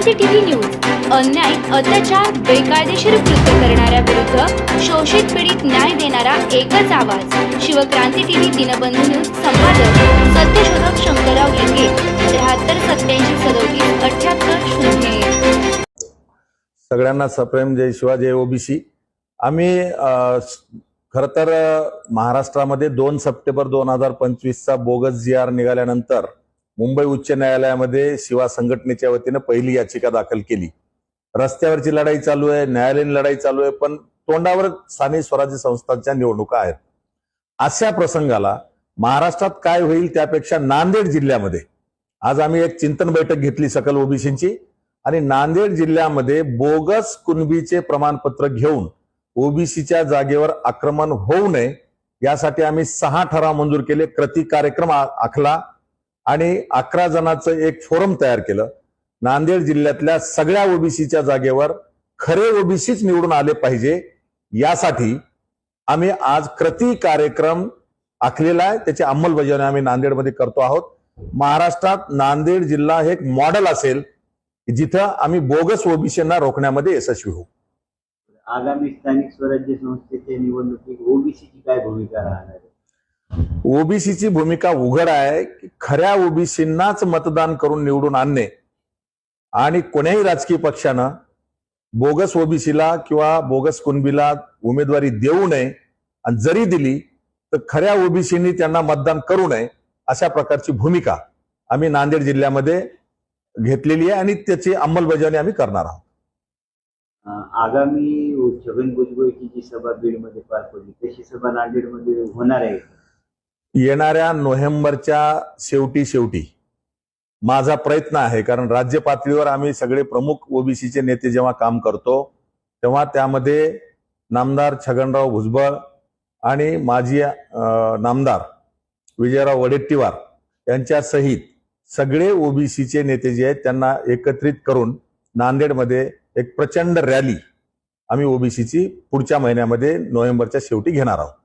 क्रांती TV news. अन्याय अत्याचार बेकायदेशीर कृत्य करणाऱ्या विरुद्ध शोषित पीडित न्याय देणारा एकच आवाज. शिवक्रांती टीव्ही दिनबंधू न्यूज संपादक सत्यशोधक शंकरराव लिंगे त्र्याहत्तर सत्याऐंशी सदोतीस अठ्याहत्तर शून्य सगळ्यांना सप्रेम जय शिवा जय ओबीसी. आम्ही खर तर महाराष्ट्रामध्ये दोन सप्टेंबर दोन हजार पंचवीसचा बोगस जी आर निघाल्यानंतर मुंबई उच्च न्यायालयामध्ये शिवा संघटनेच्या वतीनं पहिली याचिका दाखल केली. रस्त्यावरची लढाई चालू आहे न्यायालयीन लढाई चालू आहे पण तोंडावर स्थानिक स्वराज्य संस्थांच्या निवडणुका आहेत. अशा प्रसंगाला महाराष्ट्रात काय होईल त्यापेक्षा नांदेड जिल्ह्यामध्ये आज आम्ही एक चिंतन बैठक घेतली सकल ओबीसींची आणि नांदेड जिल्ह्यामध्ये बोगस कुणबीचे प्रमाणपत्र घेऊन ओबीसीच्या जागेवर आक्रमण होऊ नये यासाठी आम्ही सहा ठराव मंजूर केले. कृती कार्यक्रम आखला. आणि अकरा जणांचं एक फोरम तयार केलं. नांदेड जिल्ह्यातल्या सगळ्या ओबीसीच्या जागेवर खरे ओबीसीच निवडून आले पाहिजे यासाठी आम्ही आज कृती कार्यक्रम आखलेला आहे. त्याची अंमलबजावणी आम्ही नांदेडमध्ये करतो आहोत. महाराष्ट्रात नांदेड जिल्हा हे एक मॉडेल असेल जिथं आम्ही बोगस ओबीसींना रोखण्यामध्ये यशस्वी होऊ. आगामी स्थानिक स्वराज्य संस्थेच्या निवडणुकीत ओबीसीची काय भूमिका राहणार आहे? ओबीसीची भूमिका उघड आहे. खऱ्या ओबीसींनाच मतदान करून निवडून आणणे आणि कोण्याही राजकीय पक्षानं बोगस ओबीसीला किंवा बोगस कुणबीला उमेदवारी देऊ नये आणि जरी दिली तर खऱ्या ओबीसींनी त्यांना मतदान करू नये अशा प्रकारची भूमिका आम्ही नांदेड जिल्ह्यामध्ये घेतलेली आहे आणि त्याची अंमलबजावणी आम्ही करणार आहोत. आगामी छगन भुजबळची जी सभा बीडमध्ये पार पडली तशी सभा नांदेडमध्ये होणार आहे येणाऱ्या नोव्हेंबरच्या शेवटी शेवटी माझा प्रयत्न आहे कारण राज्य पातळीवर आम्ही सगळे प्रमुख ओबीसीचे नेते जेव्हा काम करतो तेव्हा त्यामध्ये नामदार छगनराव भुजबळ आणि माजी नामदार विजयराव वडेट्टीवार यांच्या सहित सगळे ओबीसीचे नेते जे आहेत त्यांना एकत्रित करून नांदेडमध्ये एक प्रचंड रॅली आम्ही ओबीसीची पुढच्या महिन्यामध्ये नोव्हेंबरच्या शेवटी घेणार आहोत.